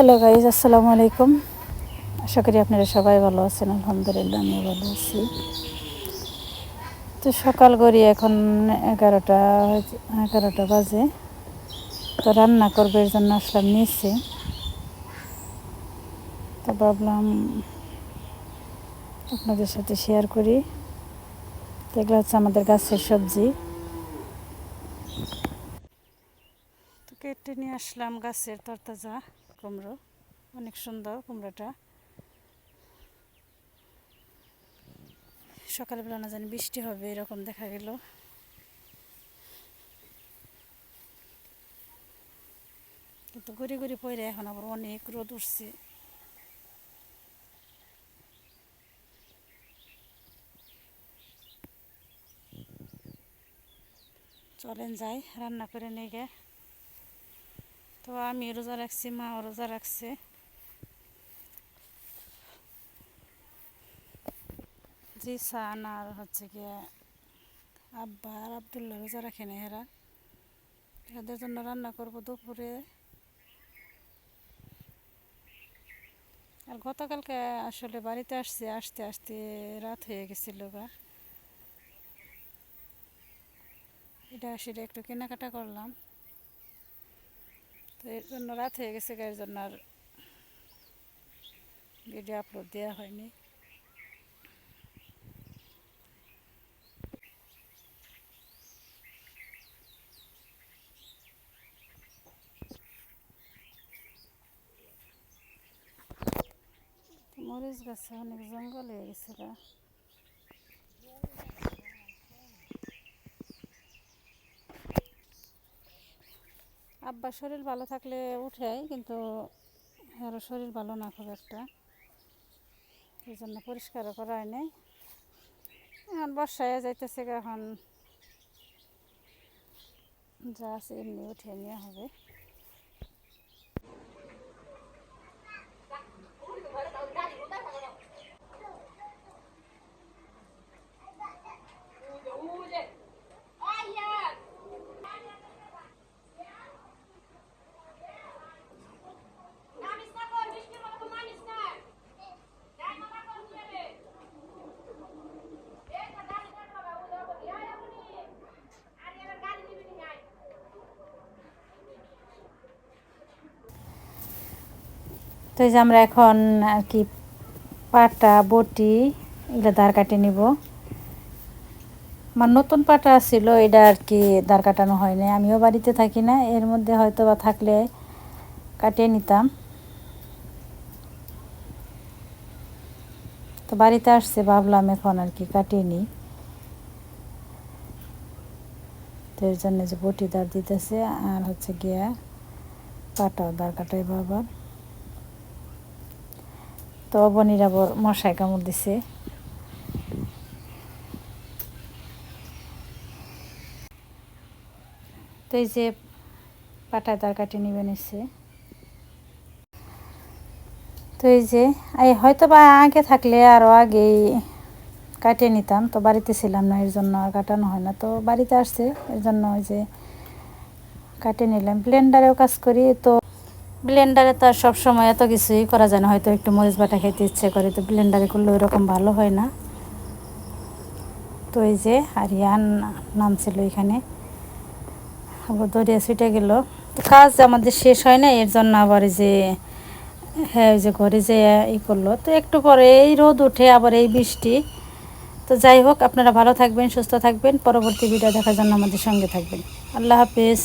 Hello guys আসসালামু আলাইকুম আশা করি আপনারা সবাই ভালো আছেন। আলহামদুলিল্লাহ আমি ভালো আছি। তো সকাল করি এখন এগারোটা এগারোটা বাজে। তো রান্না করবে জন্য আসলাম নিয়েছি তো ভাবলাম আপনাদের সাথে শেয়ার করি। এগুলো হচ্ছে আমাদের গাছের সবজি। তো কেটে নিয়ে আসলাম গাছের তরতাজা। কুমড়ো। অনেক সুন্দর কুমড়োটা। সকালবেলা না জানি বৃষ্টি হবে, এরকম দেখা গেল। কিন্তু গড়ি গড়ি পরে এখন আবার অনেক রোদ উঠছে। চলেন যাই, রান্না করে নিয়ে তো আমি রোজা রাখছি, মাও রোজা রাখছে। জিসান আর হচ্ছে গিয়ে আব্বা আর আবদুল্লাহ রোজা রাখে না এরা। এদের জন্য রান্না করব দুপুরে। আর গতকালকে আসলে বাড়িতে আসছি, আসতে আসতে রাত হয়ে গেছিল গা। এটা সেটা একটু কেনাকাটা করলাম। তো এর জন্য রাত হয়ে গেছে এর জন্য আর ভিডিও আপলোড দেওয়া হয়নি। মরিচ গাছে অনেক জঙ্গল হয়ে গেছে আব্বার শরীর ভালো থাকলে উঠে কিন্তু আরও শরীর ভালো না খুব একটা। এই জন্য পরিষ্কারও করা হয় নাই। এখন বর্ষায় যাইতেছে এখন যা আছে এমনি উঠে নেওয়া হবে। তো এই যে আমরা এখন আর কি পাটা, বটি এগুলো দাঁড় কাটিয়ে নিব। আমার নতুন পাটা ছিল, এটা আর কি দাঁড় কাটানো হয় না আমিও বাড়িতে থাকি না, এর মধ্যে হয়তো বা থাকলে কাটিয়ে নিতাম। তো বাড়িতে আসছে, ভাবলাম এখন আর কি কাটিয়ে নিই। তো এর জন্য যে বটি দাঁড় দিতেছে, আর হচ্ছে গিয়া পাটাও দাঁড় কাটাই বাবার তো বনির আবার মশাই কামড় দিছে। তো এই যে পাটায় তার কাটি নিবে নিচ্ছে তো এই যে এই হয়তো বা আগে থাকলে আরও আগেই কাটিয়ে নিতাম, তো বাড়িতে ছিলাম না, এর জন্য আর কাটানো হয় না। তো বাড়িতে আসছে, এর জন্য ওই যে কাটিয়ে নিলাম। ব্লেন্ডারেও কাজ করি, তো ব্লেন্ডারে তো আর সব সময় এত কিছুই করা যায় না। হয়তো একটু মরিচ বাটা খেতে ইচ্ছে করে, তো ব্লেন্ডারে করলে ওইরকম ভালো হয় না। তো এই যে আরিয়ান নাম ছিল এখানে। আবার দরিয়া ছুটে গেল। তো কাজ আমাদের শেষ হয় না, এর জন্য আবার যে হ্যাঁ ওই যে ঘরে যে ই করল। তো একটু পরে এই রোদ উঠে আবার এই বৃষ্টি। তো যাই হোক, আপনারা ভালো থাকবেন, সুস্থ থাকবেন। পরবর্তী ভিডিও দেখার জন্য আমাদের সঙ্গে থাকবেন। আল্লাহ হাফিজ।